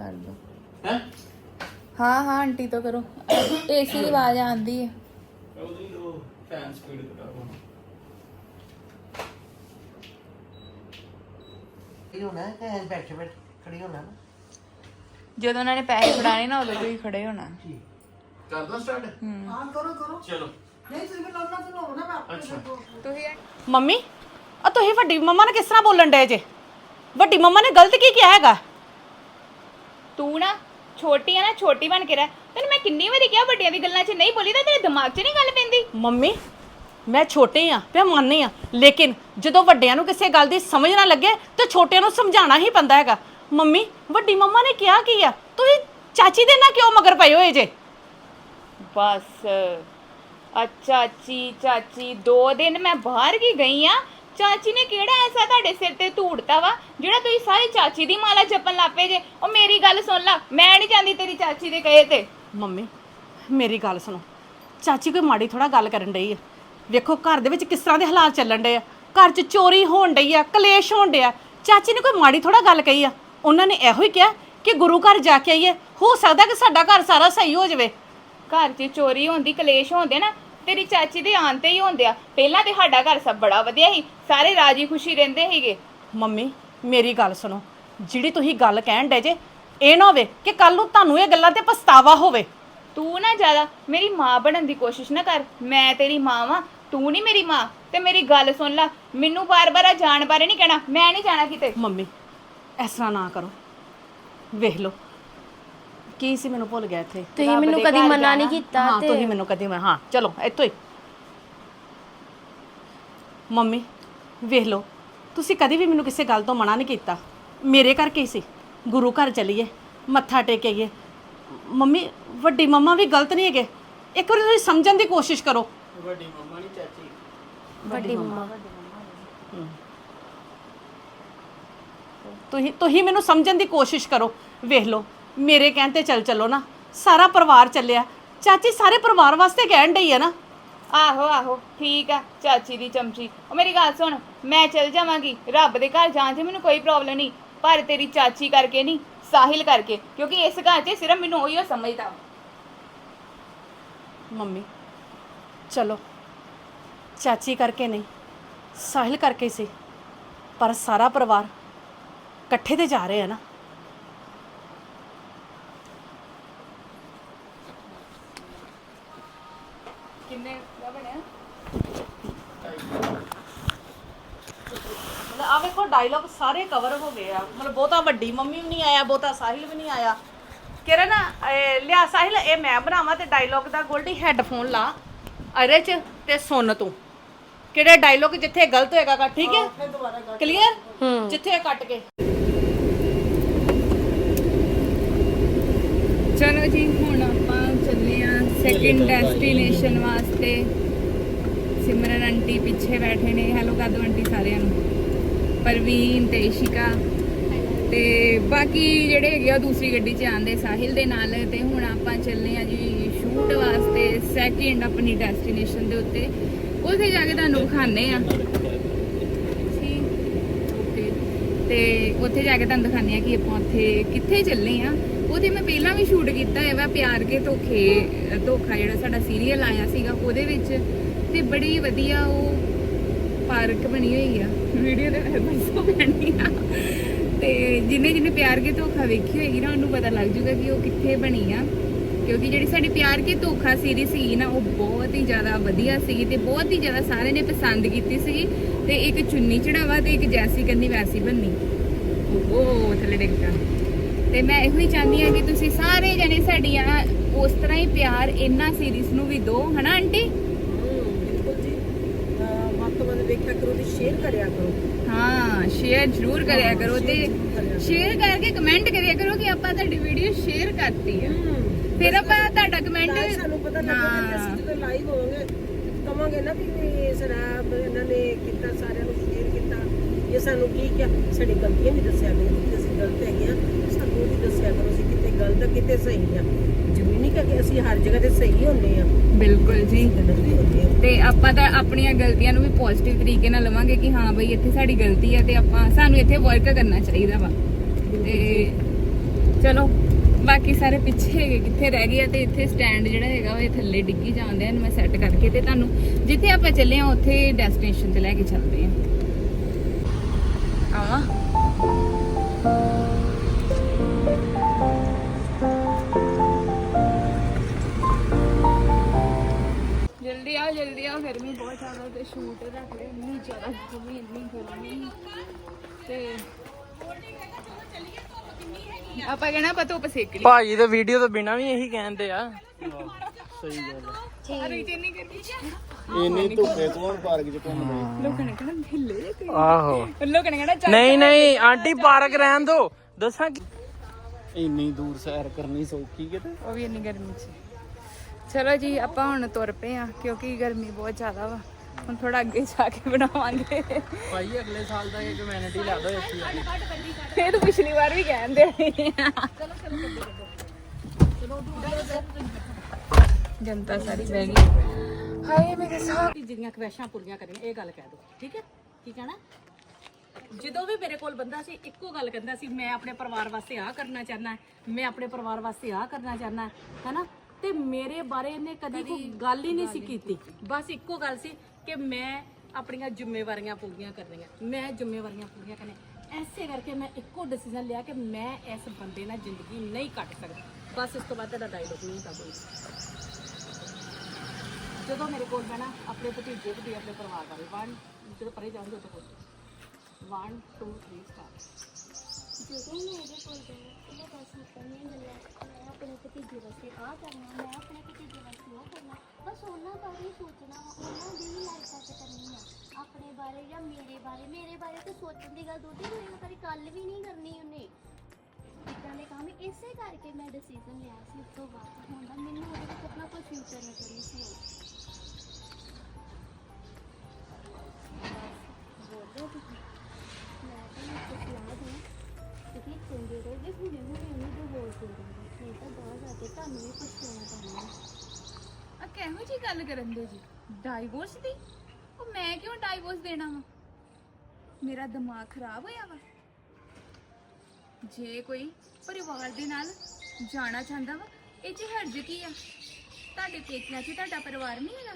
ਕਰ ਦੋ। ਹੈ? ਹਾਂ ਹਾਂ ਆਂਟੀ ਤੋਂ ਕਰੋ। ਏਸੀ ਦੀ ਆਵਾਜ਼ ਆਉਂਦੀ ਹੈ ਉਹਦੀ ਉਹ ਫੈਨ ਸਪੀਡ ਘਟਾਓ ਇਹ ਹੋਣਾ ਹੈ ਕਿ ਬੈਠੇ ਬੈਠੇ ਖੜੀ ਹੋਣਾ ਨਾ। ਜਦੋਂ ਉਹਨਾਂ ਨੇ ਪੈਸੇ ਫੜਾਣੇ ਨਾ ਉਦੋਂ ਤੁਸੀਂ ਖੜੇ ਹੋਣਾ। ਕਰ ਦੋ ਸਟਾਰਟ। ਹਾਂ। ਕਰੋ ਕਰੋ। ਚਲੋ। ਨਹੀਂ ਤੁਸੀਂ ਮੈਨੂੰ ਲਾਉਣਾ ਤਾਂ ਲਾਉਣਾ ਮੈਂ ਆਪੇ ਅੱਛਾ। ਤੁਸੀਂ ਮੰਮੀ ਆ ਤੁਸੀਂ ਵੱਡੀ ਮੰਮਾ ਨੇ ਕਿਸ ਤਰ੍ਹਾਂ ਬੋਲਣ ਡਏ ਜੇ? ਵੱਡੀ ਮੰਮਾ ਨੇ ਗਲਤ ਕੀ ਕਿਹਾ ਹੈਗਾ? ਤੂੰ ਨਾ ਛੋਟੀ ਆ ਨਾ ਛੋਟੀ ਬਣ ਕੇ ਰਹਿ। ਤੈਨੂੰ ਮੈਂ ਕਿੰਨੀ ਵਾਰੀ ਕਿਹਾ ਵੱਡਿਆਂ ਦੀ ਗੱਲਾਂ 'ਚ ਨਹੀਂ ਬੋਲੀ ਤਾਂ ਤੇਰੇ ਦਿਮਾਗ 'ਚ ਨਹੀਂ ਗੱਲ ਪੈਂਦੀ। ਮੰਮੀ ਮੈਂ ਛੋਟੇ ਆ ਮੈਂ ਮੰਨਨੀ ਆ ਲੇਕਿਨ ਜਦੋਂ ਵੱਡਿਆਂ ਨੂੰ ਕਿਸੇ ਗੱਲ ਦੀ ਸਮਝ ਨਾ ਲੱਗੇ ਤੇ ਛੋਟਿਆਂ ਨੂੰ ਸਮਝਾਉਣਾ ਹੀ ਪੈਂਦਾ ਹੈਗਾ। ਮੰਮੀ ਵੱਡੀ ਮੰਮਾ ਨੇ ਕਿਹਾ ਕੀ ਆ? ਤੁਸੀਂ ਚਾਚੀ ਦੇ ਨਾਲ ਕਿਉਂ ਮਗਰ ਪਏ ਹੋਏ ਜੇ? ਬਸ। ਅੱਛਾ ਚਾਚੀ ਚਾਚੀ ਦੋ ਦਿਨ ਮੈਂ ਬਾਹਰ ਕੀ ਗਈ ਆ? ਚਾਚੀ ਨੇ ਕਿਹੜਾ ਐਸਾ ਤੁਹਾਡੇ ਸਿਰ ਤੇ ਧੂੜਤਾ ਵਾ? ਜਿਹੜਾ ਤੁਸੀਂ ਸਾਰੀ ਚਾਚੀ ਦੀ ਮਾਲਾ ਜਪਣ ਲੱਪੇ ਜੇ। ਉਹ ਮੇਰੀ ਗੱਲ ਸੁਣ ਲਾ ਮੈਂ ਨਹੀਂ ਜਾਂਦੀ ਤੇਰੀ ਚਾਚੀ ਦੇ ਕਹੇ ਤੇ। ਮੰਮੀ ਮੇਰੀ ਗੱਲ ਸੁਣੋ। ਚਾਚੀ ਕੋਈ ਮਾੜੀ ਥੋੜਾ ਗੱਲ ਕਰਨ ਡਈ ਆ। ਵੇਖੋ ਘਰ ਦੇ ਵਿੱਚ ਕਿਸ ਤਰ੍ਹਾਂ ਦੇ ਹਾਲਾਤ ਚੱਲਣ ਡਏ ਆ। ਘਰ 'ਚ ਚੋਰੀ ਹੋਣ ਡਈ ਆ ਕਲੇਸ਼ ਹੋਣ ਡਿਆ। ਚਾਚੀ ਨੇ ਕੋਈ ਮਾੜੀ ਥੋੜਾ ਗੱਲ ਕਹੀ ਆ। ਉਹਨਾਂ ਨੇ ਇਹੋ ਹੀ ਕਿਹਾ ਕਿ ਗੁਰੂ ਘਰ ਜਾ ਕੇ ਆਈਏ। ਹੋ ਸਕਦਾ ਕਿ ਸਾਡਾ ਘਰ ਸਾਰਾ ਸਹੀ ਹੋ ਜਾਵੇ। ਘਰ 'ਚ ਚੋਰੀ ਹੁੰਦੀ ਕਲੇਸ਼ ਹੁੰਦੇ ਨਾ ਤੇਰੀ ਚਾਚੀ ਦੇ ਆਉਣ ਤੇ ਹੀ ਹੁੰਦੇ ਆ। ਪਹਿਲਾਂ ਤੇ ਸਾਡਾ ਘਰ ਸਭ ਬੜਾ ਵਧੀਆ ਸੀ। ਸਾਰੇ ਰਾਜੀ ਖੁਸ਼ੀ ਰਹਿੰਦੇ ਸੀਗੇ। ਮੰਮੀ ਮੇਰੀ ਗੱਲ ਸੁਣੋ। ਜਿਹੜੀ ਤੁਸੀਂ ਗੱਲ ਕਹਿਣ ਡੇ ਜੇ ਇਹ ਨਾ ਹੋਵੇ ਕਿ ਕੱਲ ਨੂੰ ਤੁਹਾਨੂੰ ਇਹ ਗੱਲਾਂ ਤੇ ਪਛਤਾਵਾ ਹੋਵੇ। ਤੂੰ ਨਾ ਜ਼ਿਆਦਾ ਮੇਰੀ ਮਾਂ ਬਣਨ ਦੀ ਕੋਸ਼ਿਸ਼ ਨਾ ਕਰ। ਮੈਂ ਤੇਰੀ ਮਾਂ ਵਾਂ ਤੂੰ ਨਹੀਂ ਮੇਰੀ ਮਾਂ। ਤੇ ਮੇਰੀ ਗੱਲ ਸੁਣ ਲੈ ਮੈਨੂੰ ਬਾਰ-ਬਾਰ ਆ ਜਾਣ ਬਾਰੇ ਨਹੀਂ ਕਹਿਣਾ। ਮੈਂ ਨਹੀਂ ਜਾਣਾ ਕਿਤੇ। ਮੰਮੀ ਇਸ ਤਰ੍ਹਾਂ ਨਾ ਕਰੋ। ਵੇਖ ਲਓ ਕੀ ਸੀ ਮੈਨੂੰ ਭੁੱਲ ਗਿਆ ਇੱਥੇ। ਤੁਸੀਂ ਰੱਬ ਮੈਨੂੰ ਦੇ ਕਦੀ ਘਰ ਮਨਾ ਨਹੀਂ ਜਾਣਾ। ਕੀਤਾ ਹਾਂ ਤੇ। ਤੁਸੀਂ ਮੈਨੂੰ ਕਦੀ ਮੈਂ ਹਾਂ ਚਲੋ ਇੱਥੋਂ ਹੀ। ਮੰਮੀ ਵੇਖ ਲਓ ਤੁਸੀਂ ਕਦੀ ਵੀ ਮੈਨੂੰ ਕਿਸੇ ਗੱਲ ਤੋਂ ਮਨਾ ਨਹੀਂ ਕੀਤਾ। ਮੇਰੇ ਕਰਕੇ ਹੀ ਸੀ? ਗੁਰੂ ਘਰ ਚਲੀਏ ਮੱਥਾ ਟੇਕਈਏ ਮੰਮੀ ਵੱਡੀ ਮੰਮਾ ਵੀ ਗਲਤ ਨਹੀਂ ਹੈਗੇ। ਇੱਕ ਵਾਰੀ ਤੁਸੀਂ ਸਮਝਣ ਦੀ ਕੋਸ਼ਿਸ਼ ਕਰੋ। ਵੱਡੀ ਮੰਮਾ ਨਹੀਂ ਚਾਚੀ। ਵੱਡੀ ਮੰਮਾ। ਤੁਸੀਂ ਤੁਸੀਂ ਮੈਨੂੰ ਸਮਝਣ ਦੀ ਕੋਸ਼ਿਸ਼ ਕਰੋ। ਵੇਖ ਲਓ ਮੇਰੇ ਕਹਿਣ ਤੇ ਚੱਲ ਚੱਲੋ ਨਾ। ਸਾਰਾ ਪਰਿਵਾਰ ਚੱਲਿਆ। ਚਾਚੀ ਸਾਰੇ ਪਰਿਵਾਰ ਵਾਸਤੇ ਕਹਿਣ ਡਈ ਆ ਨਾ। ਆਹੋ ਆਹੋ ਠੀਕ ਆ ਚਾਚੀ ਦੀ ਚਮਚੀ। ਉਹ ਮੇਰੀ ਗੱਲ ਸੁਣ ਮੈਂ ਚਲ ਜਾਵਾਂਗੀ। ਰੱਬ ਦੇ ਘਰ ਜਾਣ 'ਚ ਮੈਨੂੰ ਕੋਈ ਪ੍ਰੋਬਲਮ ਨਹੀਂ। ਪਰ ਤੇਰੀ ਚਾਚੀ ਕਰਕੇ ਨਹੀਂ ਸਾਹਿਲ ਕਰਕੇ। ਕਿਉਂਕਿ ਇਸ ਘਰ 'ਚ ਸਿਰਫ ਮੈਨੂੰ ਉਹੀ ਸਮਝਦਾ ਵਾ। ਮੰਮੀ ਚਲੋ। ਚਾਚੀ ਕਰਕੇ ਨਹੀਂ ਸਾਹਿਲ ਕਰਕੇ ਸੀ। ਪਰ ਸਾਰਾ ਪਰਿਵਾਰ ਇਕੱਠੇ ਤੇ ਜਾ ਰਹੇ ਆ ਨਾ ਕਿੰਨੇ ਦਾ ਬਣਿਆ ਮਤਲਬ ਆ ਵੇਖੋ ਡਾਇਲੌਗ ਸਾਰੇ ਕਵਰ ਹੋ ਗਏ ਆ। ਮਤਲਬ ਬਹੁਤਾ ਵੱਡੀ ਮੰਮੀ ਵੀ ਨਹੀਂ ਆਇਆ ਬਹੁਤਾ ਸਾਹਿਲ ਵੀ ਨਹੀਂ ਆਇਆ। ਕਿਰਨ ਇਹ ਲਿਆ ਸਾਹਿਲ ਇਹ ਮੈਂ ਬਣਾਵਾਂ ਤੇ ਡਾਇਲੌਗ ਦਾ ਗੋਲਡੀ ਹੈੱਡਫੋਨ ਲਾ। ਅਰੇ ਚ ਤੇ ਸੁਣ ਤੂੰ। ਕਿਹੜੇ ਡਾਇਲੌਗ ਜਿੱਥੇ ਗਲਤ ਹੋਏਗਾ ਕੱਟ ਠੀਕ ਹੈ? ਕਲੀਅਰ ਜਿੱਥੇ ਕੱਟ ਕੇ। ਚਲੋ ਜੀ ਹੁਣ ਆਪਾਂ ਚੱਲੇ ਆ ਸੈਕਿੰਡ ਡੈਸਟੀਨੇਸ਼ਨ ਵਾਸਤੇ। ਸਿਮਰਨ ਆਂਟੀ ਪਿੱਛੇ ਬੈਠੇ ਨੇ। ਹੈਲੋ ਕਰ ਦਿਓ ਆਂਟੀ ਸਾਰਿਆਂ ਨੂੰ। ਪਰਵੀਨ ਤੇ ਇਸ਼ਿਕਾ। ਤੇ ਬਾਕੀ ਜਿਹੜੇ ਹੈਗੇ ਆ ਉਹ ਦੂਸਰੀ ਗੱਡੀ 'ਚ ਆਂਦੇ ਸਾਹਿਲ ਦੇ ਨਾਲ। ਤੇ ਹੁਣ ਆਪਾਂ ਚੱਲੇ ਆ ਜੀ ਸ਼ੂਟ ਵਾਸਤੇ ਸੈਕਿੰਡ ਆਪਣੀ ਡੈਸਟੀਨੇਸ਼ਨ ਦੇ ਉੱਤੇ। ਉੱਥੇ ਜਾ ਕੇ ਤੁਹਾਨੂੰ ਦਿਖਾਣੇ ਆ ਠੀਕ। ਓਕੇ ਤੇ ਉੱਥੇ ਜਾ ਕੇ ਤੁਹਾਨੂੰ ਦਿਖਾਉਂਦੇ ਆ ਕਿ ਆਪਾਂ ਉੱਥੇ ਕਿੱਥੇ ਚੱਲੇ ਆ ਉਹਦੇ ਮੈਂ ਪਹਿਲਾਂ ਵੀ ਸ਼ੂਟ ਕੀਤਾ ਹੈ ਵਾ ਪਿਆਰ ਕੇ ਧੋਖੇ, ਧੋਖਾ ਜਿਹੜਾ ਸਾਡਾ ਸੀਰੀਅਲ ਆਇਆ ਸੀਗਾ ਉਹਦੇ ਵਿੱਚ। ਤੇ ਬੜੀ ਵਧੀਆ ਉਹ ਪਾਰਕ ਬਣੀ ਹੋਈ ਆ। ਵੀਡੀਓ ਦੇ ਵਿੱਚ ਦੱਸੋ ਪੈਣੀ ਆ। ਤੇ ਜਿੰਨੇ ਜਿੰਨੇ ਪਿਆਰ ਕੇ ਧੋਖਾ ਵੇਖੀ ਹੋਏਗੀ ਨਾ ਉਹਨੂੰ ਪਤਾ ਲੱਗ ਜੂਗਾ ਕਿ ਉਹ ਕਿੱਥੇ ਬਣੀ ਆ। ਕਿਉਂਕਿ ਜਿਹੜੀ ਸਾਡੀ ਪਿਆਰ ਕੇ ਧੋਖਾ ਸੀਰੀਜ਼ ਸੀ ਨਾ ਉਹ ਬਹੁਤ ਹੀ ਜ਼ਿਆਦਾ ਵਧੀਆ ਸੀ ਤੇ ਬਹੁਤ ਹੀ ਜ਼ਿਆਦਾ ਸਾਰਿਆਂ ਨੇ ਪਸੰਦ ਕੀਤੀ ਸੀ। ਤੇ ਇੱਕ ਚੁੰਨੀ ਚੜਾਵਾ ਤੇ ਇੱਕ ਜੈਸੀ ਕੰਨੀ ਵੈਸੀ ਬੰਨੀ। ਉਹ ਥੱਲੇ ਡਿੱਗ ਪਿਆ। ਤੇ ਮੈਂ ਇਹੋ ਹੀ ਚਾਹੁੰਦੀ ਆ ਕਿ ਤੁਸੀਂ ਸਾਰੇ ਜਣੇ ਸਾਡੀਆਂ ਉਸ ਤਰ੍ਹਾਂ ਹੀ ਪਿਆਰ ਇਹਨਾਂ ਸੀਰੀਜ਼ ਨੂੰ ਵੀ ਦਿਓ ਹਨਾ ਆਂਟੀ ਬਿਲਕੁਲ ਜੀ ਅਹ ਵੱਧ ਤੋਂ ਵੱਧ ਵੇਖਿਆ ਕਰੋ ਤੇ ਸ਼ੇਅਰ ਕਰਿਆ ਕਰੋ। ਹਾਂ ਸ਼ੇਅਰ ਜ਼ਰੂਰ ਕਰਿਆ ਕਰੋ ਤੇ। ਸ਼ੇਅਰ ਕਰਕੇ ਕਮੈਂਟ ਕਰਿਆ ਕਰੋ ਕਿ ਆਪਾਂ ਤੁਹਾਡੀ ਵੀਡੀਓ ਸ਼ੇਅਰ ਕਰਤੀ ਆ। ਫਿਰ ਆਪਾਂ ਤੁਹਾਡਾ ਕਮੈਂਟ ਸਾਨੂੰ ਪਤਾ ਕਿ ਅਸੀਂ ਜਦੋਂ ਲਾਈਵ ਹੋਵਾਂਗੇ ਕਵਾਂਗੇ ਨਾ ਵੀ ਸਰਾਬ ਇਹਨਾਂ ਨੇ ਕੀਤਾ ਸਾਰਿਆਂ ਨੂੰ ਸ਼ੇਅਰ ਕੀਤਾ। ਇਹ ਸਾਨੂੰ ਕੀ ਕਿਹਾ? ਸਾਡੀ ਗਲਤੀਆਂ ਵੀ ਦੱਸਿਆ ਕਰੋ ਕਿ ਅਸੀਂ ਗਲਤ ਹੈਗੇ ਆ। ਸਾਨੂੰ ਵੀ ਦੱਸਿਆ ਕਰੋ ਅਸੀਂ ਕਿਤੇ ਗਲਤ ਕਿਤੇ ਸਹੀ ਆ। ਜ਼ਰੂਰੀ ਨਹੀਂ ਕਿ ਅਸੀਂ ਹਰ ਜਗ੍ਹਾ ਤੇ ਸਹੀ ਹੁੰਦੇ ਆ। ਬਿਲਕੁਲ ਜੀ। ਗਲਤ ਵੀ ਹੁੰਦੇ ਆ। ਤੇ ਆਪਾਂ ਤਾਂ ਆਪਣੀਆਂ ਗਲਤੀਆਂ ਨੂੰ ਵੀ ਪੋਜ਼ਿਟਿਵ ਤਰੀਕੇ ਨਾਲ ਲਵਾਂਗੇ ਕਿ ਹਾਂ ਬਈ ਇੱਥੇ ਸਾਡੀ ਗਲਤੀ ਹੈ ਤੇ ਆਪਾਂ ਸਾਨੂੰ ਇੱਥੇ ਵਰਕ ਕਰਨਾ ਚਾਹੀਦਾ ਵਾ। ਤੇ ਚਲੋ ਬਾਕੀ ਸਾਰੇ ਪਿੱਛੇ ਹੈਗੇ ਕਿੱਥੇ ਰਹਿ ਗਏ ਆ ਤੇ ਇੱਥੇ ਸਟੈਂਡ ਜਿਹੜਾ ਹੈਗਾ ਉਹ ਇਹ ਥੱਲੇ ਡਿੱਗੀ ਜਾਂਦੇ ਆ ਮੈਂ ਸੈੱਟ ਕਰਕੇ ਤੇ ਤੁਹਾਨੂੰ ਜਿੱਥੇ ਆਪਾਂ ਚੱਲੇ ਆ ਉੱਥੇ ਡੈਸਟੀਨੇਸ਼ਨ ਤੇ ਲੈ ਕੇ ਚੱਲਦੇ ਆ। ਜਲਦੀ ਆਓ ਜਲਦੀ ਆਓ ਗਰਮੀ ਬਹੁਤ ਜ਼ਿਆਦਾ ਤੇ ਸ਼ੂਟ ਰੱਖ ਲਿਆ ਇੰਨੀ ਜ਼ਿਆਦਾ ਗਰਮੀ ਇੰਨੀ ਗਰਮੀ। ਤੇ ਆਪਾਂ ਕਹਿਣਾ ਪਤੋ ਪਸੇਕ ਲਈ। ਭਾਜੀ ਤੇ ਵੀਡੀਓ ਤੋਂ ਬਿਨਾ ਵੀ ਇਹੀ ਕਹਿੰਦੇ ਆ। ਸਹੀ ਗੱਲ ਅਰੇ ਇੰਨੀ ਗਰਮੀ ਚ। ਹੈ ਇੰਨੀ ਧੁੱਪੇ ਕੌਣ ਪਾਰਕ 'ਚ ਘੁੰਮਦਾ। ਲੋਕਾਂ ਨੇ ਕਹਿਣਾ ਢਿੱਲੇ ਜੇ ਤੁਸੀਂ ਆਹੋ। ਲੋਕਾਂ ਨੇ ਕਹਿਣਾ ਚੱਲ ਨਹੀਂ ਨਹੀਂ ਆਂਟੀ ਪਾਰਕ ਰਹਿਣ ਦੋ। ਦੱਸਾਂ ਕੀ? ਇੰਨੀ ਦੂਰ ਸੈਰ ਕਰਨੀ ਸੌਖੀ ਕਿਤੇ? ਉਹ ਵੀ ਇੰਨੀ ਗਰਮੀ ਚ। ਚਲੋ ਜੀ ਆਪਾਂ ਹੁਣ ਤੁਰ ਪਏ ਆ ਕਿਉਂਕਿ ਗਰਮੀ ਬਹੁਤ ਜ਼ਿਆਦਾ ਵਾ। ਹੁਣ ਥੋੜਾ ਅੱਗੇ ਜਾ ਕੇ ਬਣਾਵਾਂਗੇ। ਭਾਈ ਅਗਲੇ ਸਾਲ ਤੱਕ ਇੱਕ ਵੈਨਿਟੀ ਲਾ ਦੋ ਇੱਥੇ ਇਹ ਤਾਂ ਪਿਛਲੀ ਵਾਰ ਵੀ ਕਹਿੰਦੇ ਜਨਤਾ ਸਾਰੀ ਬਹਿ ਗਈ। ਹਾਏ ਮੇਰੇ ਸਾਹ ਜਿਹੜੀਆਂ ਖਵਾਇਸ਼ਾਂ ਪੂਰੀਆਂ ਕਰੀਆਂ ਇਹ ਗੱਲ ਕਹਿ ਦੋ ਠੀਕ ਹੈ? ਕੀ ਕਹਿਣਾ? ਜਦੋਂ ਵੀ ਮੇਰੇ ਕੋਲ ਬੰਦਾ ਸੀ ਇੱਕੋ ਗੱਲ ਕਹਿੰਦਾ ਸੀ ਮੈਂ ਆਪਣੇ ਪਰਿਵਾਰ ਵਾਸਤੇ ਆਹ ਕਰਨਾ ਚਾਹਨਾ ਮੈਂ ਆਪਣੇ ਪਰਿਵਾਰ ਵਾਸਤੇ ਆਹ ਕਰਨਾ ਚਾਹਨਾ ਹੈਨਾ? ਤੇ ਮੇਰੇ ਬਾਰੇ ਇਹਨੇ ਕਦੀ ਕੋਈ ਗੱਲ ਹੀ ਨਹੀਂ ਸੀ ਕੀਤੀ। ਬਸ ਇੱਕੋ ਗੱਲ ਸੀ ਕਿ ਮੈਂ ਆਪਣੀਆਂ ਜ਼ਿੰਮੇਵਾਰੀਆਂ ਪੂਰੀਆਂ ਕਰਨੀਆਂ ਮੈਂ ਜ਼ਿੰਮੇਵਾਰੀਆਂ ਪੂਰੀਆਂ ਕਰਨੀਆਂ। ਐਸੇ ਕਰਕੇ ਮੈਂ ਇੱਕੋ ਡਿਸੀਜਨ ਲਿਆ ਕਿ ਮੈਂ ਇਸ ਬੰਦੇ ਨਾਲ ਜ਼ਿੰਦਗੀ ਨਹੀਂ ਕੱਟ ਸਕਦਾ। ਬਸ ਇਸ ਤੋਂ ਬਾਅਦ ਤੁਹਾਡਾ ਡਾਇਲੋਗ ਨਹੀਂ ਹੁੰਦਾ ਕੋਈ ਜਦੋਂ ਮੇਰੇ ਕੋਲ ਬਹਿਣਾ ਆਪਣੇ ਭਤੀਜੇ ਤੇ ਆਪਣੇ ਪਰਿਵਾਰ ਬਾਰੇ। ਵਨ ਜਦੋਂ ਪਰੇ ਜਾਓਗੇ ਉਦੋਂ ਬੋਲੋ 1 2 3 ਸਟਾਰਟ ਜਦੋਂ ਮੈਂ ਇਹਦੇ ਕੋਲ ਗਈ ਤੇ ਮੈਂ ਬਸ ਨਿਕਲਣੀ ਗੱਲਾਂ ਮੈਂ ਆਪਣੇ ਭਤੀਜੇ ਵਾਸਤੇ ਆਹ ਕਰਨਾ ਮੈਂ ਆਪਣੇ ਭਤੀਜੇ ਵਾਸਤੇ ਉਹ ਕਰਨਾ। ਬਸ ਉਹਨਾਂ ਬਾਰੇ ਹੀ ਸੋਚਣਾ ਵਾ, ਉਹਨਾਂ ਦੀ ਹੀ ਲਾਈਫ ਸੈੱਟ ਕਰਨੀ ਆ। ਆਪਣੇ ਬਾਰੇ ਜਾਂ ਮੇਰੇ ਬਾਰੇ ਮੇਰੇ ਬਾਰੇ ਤਾਂ ਸੋਚਣ ਦੀ ਗੱਲ ਦੂਜੀ ਮੇਰੇ ਬਾਰੇ ਗੱਲ ਵੀ ਨਹੀਂ ਕਰਨੀ ਉਹਨੇ। ਇਦਾਂ ਦੇ ਕੰਮ ਇਸੇ ਕਰਕੇ ਮੈਂ ਡਿਸੀਜਨ ਲਿਆ ਸੀ ਉਸ ਤੋਂ ਬਾਅਦ। ਹੁਣ ਦਾ ਮੈਨੂੰ ਉਹਦੇ ਵਿੱਚ ਆਪਣਾ ਕੋਈ ਫਿਊਚਰ ਨਜ਼ਰ ਨਹੀਂ ਸੀ। ਬਾਹਰ ਜਾ ਕੇ ਤੁਹਾਨੂੰ ਵੀ ਪਛਤਾਉਣਾ ਆ ਕਿਹੋ ਜੀ ਗੱਲ ਕਰਨ ਦੇ ਜੀ? ਡਾਈਵੋਰਸ ਦੀ? ਉਹ ਮੈਂ ਕਿਉਂ ਡਾਈਵੋਰਸ ਦੇਣਾ ਵਾ? ਮੇਰਾ ਦਿਮਾਗ ਖਰਾਬ ਹੋਇਆ ਵਾ। ਜੇ ਕੋਈ ਪਰਿਵਾਰ ਦੇ ਨਾਲ ਜਾਣਾ ਚਾਹੁੰਦਾ ਵਾ, ਇਹ ਚ ਹਰਜ ਕੀ ਆ? ਤੁਹਾਡੇ ਪੇਕਿਆਂ 'ਚ ਤੁਹਾਡਾ ਪਰਿਵਾਰ ਨਹੀਂ ਹੈਗਾ।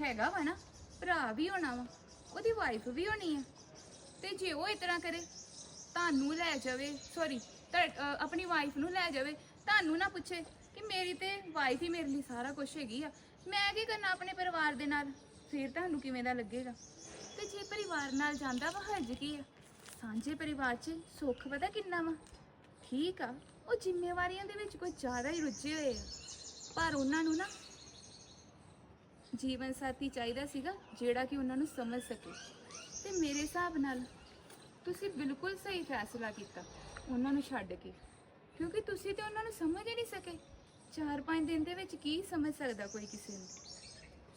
ਹੈਗਾ ਵਾ ਨਾ, ਭਰਾ ਵੀ ਹੋਣਾ ਵਾ, ਉਹਦੀ ਵਾਈਫ ਵੀ ਹੋਣੀ ਆ। ਤੇ ਜੇ ਉਹ ਇਸ ਤਰ੍ਹਾਂ ਕਰੇ, ਤੁਹਾਨੂੰ ਲੈ ਜਾਵੇ ਸੌਰੀ ਆਪਣੀ ਵਾਈਫ ਨੂੰ ਲੈ ਜਾਵੇ ਤੁਹਾਨੂੰ ਨਾ ਪੁੱਛੇ ਕਿ ਮੇਰੀ ਤੇ ਵਾਈਫ ਹੀ ਮੇਰੇ ਲਈ ਸਾਰਾ ਕੁਝ ਹੈਗੀ ਆ। ਮੈਂ ਕੀ ਕਰਨਾ ਆਪਣੇ ਪਰਿਵਾਰ ਦੇ ਨਾਲ? ਫਿਰ ਤੁਹਾਨੂੰ ਕਿਵੇਂ ਦਾ ਲੱਗੇਗਾ? ਤੇ ਜੇ ਪਰਿਵਾਰ ਨਾਲ ਜਾਂਦਾ ਵਾ ਹਰਜ ਕੀ ਆ? ਸਾਂਝੇ ਪਰਿਵਾਰ 'ਚ ਸੁੱਖ ਪਤਾ ਕਿੰਨਾ ਵਾ? ਠੀਕ ਆ, ਉਹ ਜ਼ਿੰਮੇਵਾਰੀਆਂ ਦੇ ਵਿੱਚ ਕੋਈ ਜ਼ਿਆਦਾ ਹੀ ਰੁੱਝੇ ਹੋਏ ਆ। ਪਰ ਉਹਨਾਂ ਨੂੰ ਨਾ ਜੀਵਨ ਸਾਥੀ ਚਾਹੀਦਾ ਸੀਗਾ, ਜਿਹੜਾ ਕਿ ਉਹਨਾਂ ਨੂੰ ਸਮਝ ਸਕੇ। ਤੇ ਮੇਰੇ ਹਿਸਾਬ ਨਾਲ ਤੁਸੀਂ ਬਿਲਕੁਲ ਸਹੀ ਫੈਸਲਾ ਕੀਤਾ, ਉਹਨਾਂ ਨੂੰ ਛੱਡ ਕੇ। ਕਿਉਂਕਿ ਤੁਸੀਂ ਤੇ ਉਹਨਾਂ ਨੂੰ ਸਮਝ ਹੀ ਨਹੀਂ ਸਕੇ। 4-5 ਦਿਨ ਦੇ ਵਿੱਚ ਕੀ ਸਮਝ ਸਕਦਾ ਕੋਈ ਕਿਸੇ ਨੂੰ?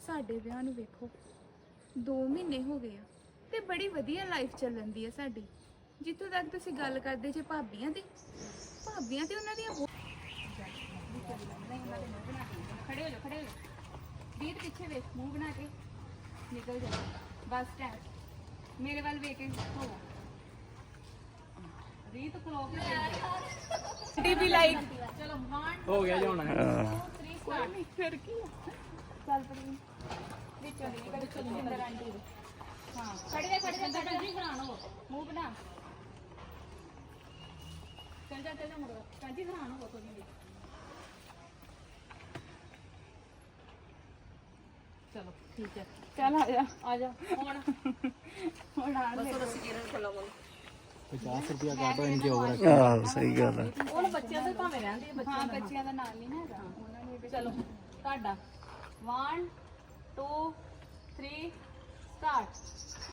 ਸਾਡੇ ਵਿਆਹ ਨੂੰ ਵੇਖੋ। 2 ਮਹੀਨੇ ਹੋ ਗਏ ਆ ਤੇ ਬੜੀ ਵਧੀਆ ਲਾਈਫ ਚੱਲਣ ਦੀ ਆ ਸਾਡੀ। ਜਿੱਥੋਂ ਤੱਕ ਤੁਸੀਂ ਗੱਲ ਕਰਦੇ ਜੇ ਭਾਬੀਆਂ ਦੀ। ਭਾਬੀਆਂ ਤੇ ਉਹਨਾਂ ਦੀਆਂ ਬਹੁਤ- ਖੜੇ ਹੋ ਜਾ ਖੜੇ ਹੋ ਜਾ ਵੀਰ ਪਿੱਛੇ ਵੇਖ, ਮੂੰਹ ਬਣਾ ਕੇ। ਨਿਕਲ ਜਾ ਬਸ ਸਟੈਂਡ। ਮੇਰੇ ਵੱਲ ਵੇਖ ਕੇ। ਹੋ। ਰੀਤ ਕਲੋਕ ਟੀਵੀ ਲਾਈਕ ਚਲੋ 1 ਹੋ ਗਿਆ ਜੀ ਹੁਣ। 3 ਸਟਾਰਟ ਫਿਰ ਕੀ ਆ? ਚੱਲ ਪੜੀ ਵਿੱਚੋਂ ਦੀ ਨਿਕਲ ਚੱਲ ਅੰਦਰ ਆਂਟੀ ਦੇ। ਹਾਂ। ਖੜੇ ਦੇ ਖੜੇ ਦੇ ਖੜੇ ਜੀ ਹੈਰਾਨ ਹੋ ਮੂੰਹ ਬਣਾ। ਚੱਲ ਜਾ ਚੱਲ ਜਾ। ਮੁੜ ਕਾਂਜੀ ਹੈਰਾਨ ਹੋ ਕੋਈ ਨਹੀਂ ਚਲੋ ਠੀਕ ਹੈ। ਚੱਲ ਆ ਜਾ। ਆ ਜਾ ਹੁਣ। ਹੁਣ ਆ ਲੈ। 50 ਰੁਪਿਆ ਕਾਟੋ ਇੰਜ ਓਵਰ ਆਹ ਸਹੀ ਗੱਲ ਹੈ ਹੁਣ ਬੱਚਿਆਂ ਦੇ ਭਾਵੇਂ ਰਹਿੰਦੇ ਆ ਬੱਚੇ ਹਾਂ ਬੱਚਿਆਂ ਦਾ ਨਾਲ ਨਹੀਂ ਨਾ ਹੈਗਾ ਉਹਨਾਂ ਨੇ ਚਲੋ ਤੁਹਾਡਾ 1 2 3 ਸਟਾਰਟ